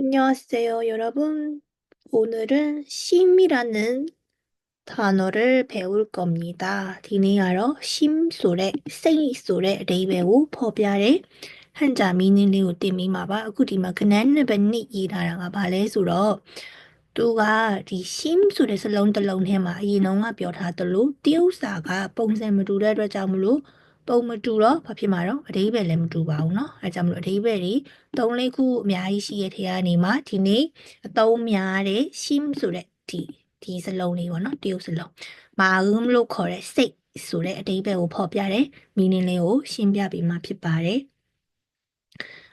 안녕하세요, 여러분. 오늘은 심이라는 단어를 배울 겁니다. 디네아러 심소레, 생이소레, 레이베우, 법야레, 한자 미니리 우띠미마바, 그리마 그넨느 벤니 이라라가 발레수러 누가 리 심소레 슬렁들렁 해마 이농아 별하들로 띄우사가 봉샘으로 레르자물로 ပုံမတူတော့ဘာဖြစ်မှာတော့အဓိပ္ပာယ်လည်းမတူပါဘူးเนาะအဲကြောင့်မလို့အဓိပ္ပာယ်တွေ၃လေးခုအများကြီးရှိရတဲ့ထဲကနေမှဒီနေ့အသုံးများတဲ့ shim ဆိုတဲ့ဒီဒီစလုံးလေးပေါ့เนาะတရုပ်စလုံးမာဂုံလို့ခေါ်တဲ့စိတ်ဆိုတဲ့အဓိပ္ပာယ်ကိုဖော်ပြတဲ့ meaning လေးကိုရှင်းပြပေးမှာဖြစ်ပါတယ်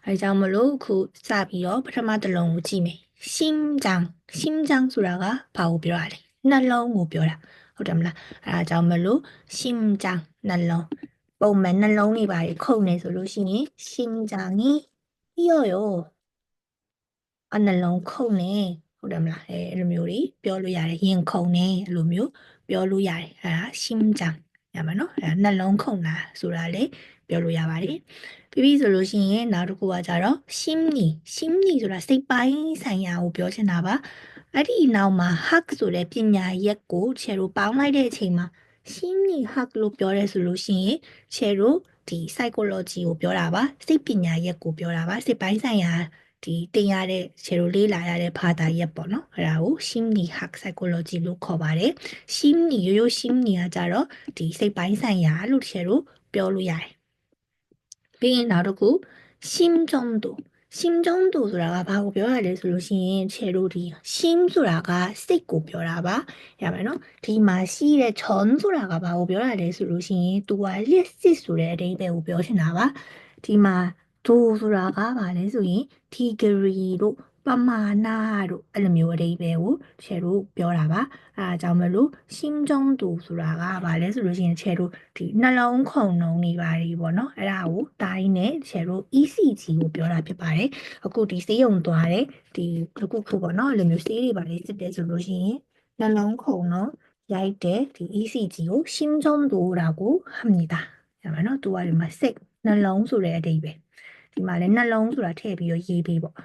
အဲကြောင့်မလို့ခုစပြီးတော့ပထမတစ်လုံးကိုကြည့်မယ်ရှင်းကြံရှင်းကြံဆိုတာကဘာကိုပြောရလဲနှလုံးကိုပြောတာဟုတ်တယ်မလားအဲဒါကြောင့်မလို့ရှင်းကြံနှလုံး ပုံမှန်နှလုံးတွေပါခုန်နေဆိုလို့ရှိရင်ရှင်းကြံကြီးရော့ရောအနှလုံးခုန်နေဟုတ်တယ်မလားအဲအဲ့လိုမျိုးတွေပြောလို့ရတယ်ရင်ခုန်နေအဲ့လိုမျိုးပြောလို့ရတယ်အဲဒါရှင်းကြံရမှာနော်အဲနှလုံးခုန်တာဆိုတာလေပြောလို့ရပါတယ်ပြီးပြီဆိုလို့ရှိရင်နောက်တစ်ခုကကြတော့ရှင်းနီရှင်းနီဆိုတာစိတ်ပိုင်းဆိုင်ရာကိုပြောချင်တာပါအဲ့ဒီနောက်မှာ hug ဆိုတဲ့ပညာရက်ကိုချေတို့ပေါင်းလိုက်တဲ့အချိန်မှာ ရှင်းနီ hug လို့ပြောရဲဆိုလို့ရှိရင်ချေတို့ဒီ psychology ကိုပြောတာပါစိတ်ပညာရက်ကိုပြောတာပါစိတ်ပိုင်းဆိုင်ရာဒီတင်ရတဲ့ခြေလိုလေးလာရတဲ့ဘာသာရက်ပေါ့နော်အဲ့ဒါကို Shimni Hack Psychology လို့ခေါ်ပါတယ် Shimni ရိုးရိုး Shimni ကကြတော့ဒီစိတ်ပိုင်းဆိုင်ရာလို့ခြေလိုပြောလို့ရတယ်ပြီးရင်နောက်တစ်ခု 심정도 心中度ဆိုတာကဘာကိုပြောရလဲဆိုလို့ရှိရင်ခြေတို့ဒီ心ဆိုတာကစိတ်ကိုပြောတာပါရပါမယ်နော်ဒီမှာရှိတဲ့ခြုံဆိုတာကဘာကိုပြောရလဲဆိုလို့ရှိရင် तू ကလျှက်စစ်ဆိုတဲ့အဓိပ္ပာယ်ကိုပြောချင်တာပါဒီမှာ तू ဆိုတာကဘာလဲဆိုရင် degree တို့ ပမာဏတို့အဲ့လိုမျိုးအဓိပ္ပာယ်ကိုချယ်တို့ပြောတာပါအဲဒါကြောင့်မလို့ရှင်းချုံတူဆိုတာကဘာလဲဆိုလို့ရှိရင်ချယ်တို့ဒီနှလုံးခုန်နှုံးနေပါလေပေါ့နော်အဲ့ဒါကိုတိုင်းနဲ့ချယ်တို့ ECG ကိုပြောတာဖြစ်ပါတယ်အခုဒီစေးရုံသွားတယ်ဒီခုခုပေါ့နော်အဲ့လိုမျိုးစေးတွေပါလေစစ်တယ်ဆိုလို့ရှိရင်နှလုံးခုန်နှုံးရိုက်တဲ့ဒီ ECG ကိုရှင်းချုံတူတာကိုဟမ်နေတာရပါနော်သူကဒီမှာစိတ်နှလုံးဆိုတဲ့အဓိပ္ပာယ်ဒီမှာလည်းနှလုံးဆိုတာထည့်ပြီးတော့ရေးပေးပေါ့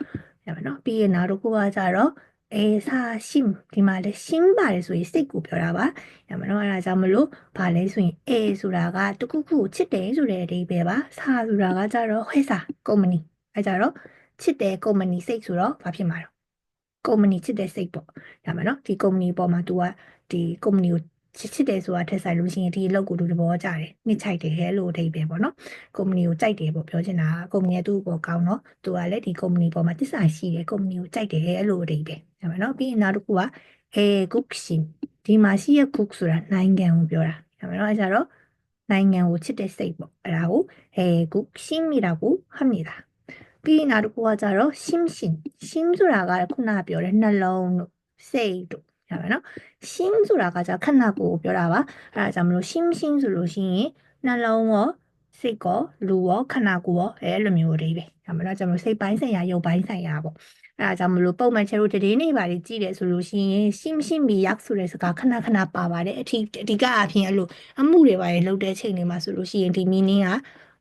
ရပါနော်ပြီးရင်နောက်တစ်ခုကကြတော့အဲစာရှင်းဒီမှာလည်းရှင်းပါတယ်ဆိုရင်စိတ်ကိုပြောတာပါရပါနော်အဲဒါကြောင့်မလို့ဗာလဲဆိုရင်အဲဆိုတာကတခုခုကိုချစ်တယ်ဆိုတဲ့အဓိပ္ပာယ်ပါစာဆိုတာကကြတော့ဟဲစာကုမ္ပဏီအဲကြတော့ချစ်တယ်ကုမ္ပဏီစိတ်ဆိုတော့ဘာဖြစ်မှာတော့ကုမ္ပဏီချစ်တဲ့စိတ်ပေါ့ရပါနော်ဒီကုမ္ပဏီပေါ်မှာ तू ကဒီကုမ္ပဏီကို ချစ်ချစ်တယ်ဆိုတာထက်ဆိုင်လို့ရှိရင်ဒီအလုပ်ကိုသူသဘောကျတယ်နှစ်ချိုက်တယ်ဟဲ့လို့အထိပ်ပဲပေါ့နော်ကုမ္ပဏီကိုကြိုက်တယ်ပေါ့ပြောချင်တာကုမ္ပဏီကသူ့ကိုကောင်းတော့သူကလည်းဒီကုမ္ပဏီပေါ်မှာတစ္ဆာရှိတယ်ကုမ္ပဏီကိုကြိုက်တယ်ဟဲ့လို့အထိပ်ပဲဒါပဲနော်ပြီးရင်နောက်တစ်ခုကအဲကုတ်ရှင်ဒီမှာရှိရကုတ်ဆိုတာနိုင်ငံကိုပြောတာဒါပဲနော်အဲကြတော့နိုင်ငံကိုချစ်တဲ့စိတ်ပေါ့အဲဒါကိုအဲကုတ်ရှင်မိတာကိုဟမ်နေတာပြီးနောက်တစ်ခုကကြတော့ရှင်းရှင်းရှင်းဆိုတာကခုနကပြောတဲ့နှလုံးတို့စိတ်တို့ ရပါနော်ရှင်းဆိုတာကじゃခဏကိုပြောတာပါအဲဒါကြောင့်မလို့ရှင်းရှင်းဆိုလို့ရှိရင်နှလုံးရောစိတ်ကောလူရောခဏကိုရောအဲလိုမျိုးတွေပဲဒါမှမဟုတ်ကျွန်တော်စိတ်ပိုင်းဆိုင်ရာရုပ်ပိုင်းဆိုင်ရာပေါ့အဲဒါကြောင့်မလို့ပုံမှန်ချေတို့တည်နေပါလေကြည့်တယ်ဆိုလို့ရှိရင်ရှင်းရှင်းမီရက်ဆိုတဲ့စကားခဏခဏပါပါတယ်အထီးအဓိကအဖြစ်အဲ့လိုအမှုတွေပါလေလှုပ်တဲ့ချိန်တွေမှာဆိုလို့ရှိရင်ဒီ meaning က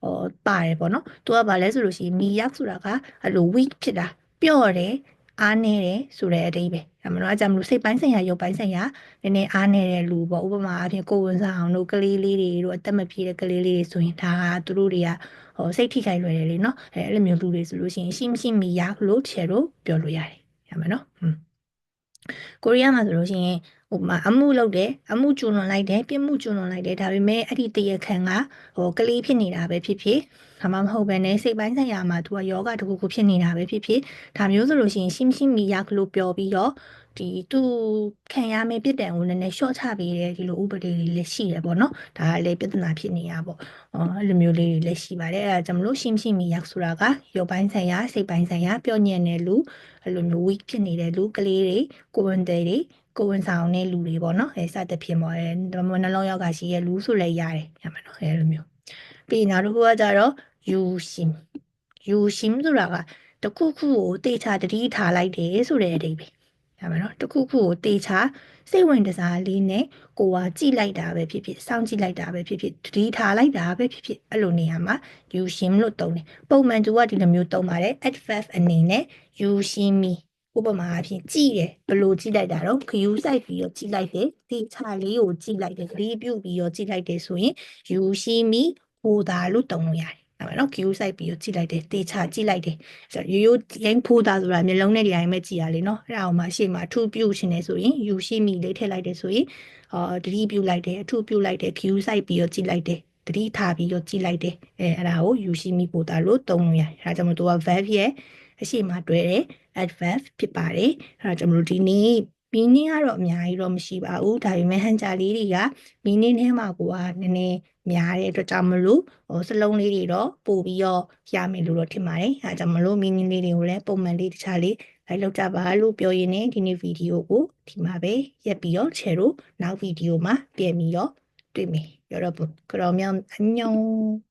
ဟောပါတယ်ပေါ့နော်သူကဘာလဲဆိုလို့ရှိရင်မီရက်ဆိုတာကအဲ့လို weak ဖြစ်တာပျော့တယ် အားနေတယ်ဆိုတဲ့အဓိပ္ပာယ်ဒါမှမဟုတ်အကြမ်းမလို့စိတ်ပိုင်းဆိုင်ရာရုပ်ပိုင်းဆိုင်ရာနည်းနည်းအားနေတဲ့လူပေါ့ဥပမာအဖြစ်ကိုဝန်ဆောင်တို့ကလေးလေးတွေတို့အသက်မပြည့်တဲ့ကလေးလေးတွေဆိုရင်ဒါကသူတို့တွေကဟိုစိတ်ထိခိုက်လွယ်တယ်လေနော်အဲအဲ့လိုမျိုးလူတွေဆိုလို့ရှိရင်ရှိမရှိမီရလို့ချေလို့ပြောလို့ရတယ်ရမှာနော်ဟွန်းကိုရီးယားမှာဆိုလို့ရှိရင် ဟိုမှာအမှုလုပ်တယ်အမှုကျူးလွန်လိုက်တယ်ပြစ်မှုကျူးလွန်လိုက်တယ်ဒါပေမဲ့အဲ့ဒီတရားခံကဟိုကလေးဖြစ်နေတာပဲဖြစ်ဖြစ်ဒါမှမဟုတ်ပဲねစိတ်ပိုင်းဆိုင်ရာမှာသူကယောဂတခုခုဖြစ်နေတာပဲဖြစ်ဖြစ်ဒါမျိုးဆိုလို့ရှိရင်ရှင်းရှင်းမီရကလို့ပြောပြီးတော့ဒီသူခံရမယ့်ပြစ်ဒဏ်ကိုနည်းနည်း short ချပေးတယ်ဒီလိုဥပဒေလေးလည်းရှိတယ်ပေါ့နော်ဒါကလည်းပြဿနာဖြစ်နေတာပေါ့အော်အဲ့လိုမျိုးလေးတွေလည်းရှိပါတယ်အဲဒါကြောင့်မလို့ရှင်းရှင်းမီရဆိုတာကရုပ်ပိုင်းဆိုင်ရာစိတ်ပိုင်းဆိုင်ရာပြောညံ့တဲ့လူအဲ့လိုမျိုး weak ဖြစ်နေတဲ့လူကလေးတွေကိုဝန်တဲ့တွေ ကိုဝန်ဆောင်တဲ့လူတွေပေါ့နော်အဲစသဖြင့်ပေါ့အဲနှလုံးရောဂါရှိရဲ့လူဆိုလည်းရတယ်ရမှာနော်အဲလိုမျိုးပြီးနောက်တစ်ခုကကြတော့ယူရှင်ယူရှင်ဆိုတာကတခုခုကိုတေချာတတိထားလိုက်တယ်ဆိုတဲ့အဓိပ္ပာယ်ဒါမှနော်တစ်ခုခုကိုတေချာစိတ်ဝင်တစားလေးနဲ့ကိုကကြည့်လိုက်တာပဲဖြစ်ဖြစ်စောင့်ကြည့်လိုက်တာပဲဖြစ်ဖြစ်သတိထားလိုက်တာပဲဖြစ်ဖြစ်အဲ့လိုနေရာမှာ you shim လို့သုံးတယ်ပုံမှန်သူကဒီလိုမျိုးသုံးပါတယ် adverb အနေနဲ့ you shim me ဥပမာအဖြစ်ကြည့်တယ်ဘယ်လိုကြည့်လိုက်တာတော့ခယူးဆိုင်ပြီးတော့ကြည့်လိုက်တယ်ဒီချာလေးကိုကြည့်လိုက်တယ်သတိပြုပြီးတော့ကြည့်လိုက်တယ်ဆိုရင် you shim me ဟိုတာလို့သုံးလို့ရတယ်အဲ့မှာနော်ခယူးဆိုင်ပြီးတော့ကြည့်လိုက်တယ်တေချာကြည့်လိုက်တယ်ဆိုတော့ရိုးရိုးရိုင်းဖိုးတာဆိုတာမျိုးလုံးနဲ့ဒီတိုင်းပဲကြည်ရလေနော်အဲ့ဒါအောင်မှရှေ့မှာအထူးပြုရှင်နေဆိုရင် you shim me လေးထည့်လိုက်တယ်ဆိုရင်အာသတိပြုလိုက်တယ်အထူးပြုလိုက်တယ်ခယူးဆိုင်ပြီးတော့ကြည့်လိုက်တယ်တတိထားပြီးတော့ကြည့်လိုက်တယ်အဲအဲ့ဒါကို you shim me ပို့တာလို့သုံးလို့ရတယ်ဒါကြောင့်မို့သူက verb ရဲ့ အရှိမတွဲတဲ့ adverb ဖြစ်ပါတယ်အဲ့ဒါကြောင့်မလို့ဒီနေ့ meaning ကတော့အများကြီးတော့မရှိပါဘူးဒါပေမဲ့ဟန်ချာလေးတွေက meaning ထဲမှာကိုကနည်းနည်းများတဲ့အတွက်ကြောင့်မလို့ဟိုစလုံးလေးတွေတော့ပို့ပြီးတော့ရမယ်လို့တော့ထင်ပါတယ်အဲဒါကြောင့်မလို့ meaning လေးတွေကိုလည်းပုံမှန်လေးတခြားလေးလိုက်လောက်ကြပါလို့ပြောရင်းနဲ့ဒီနေ့ဗီဒီယိုကိုဒီမှာပဲရက်ပြီးတော့ share လို့နောက်ဗီဒီယိုမှာပြန်ပြီးတော့တွေ့မယ်여러분 그러면 안녕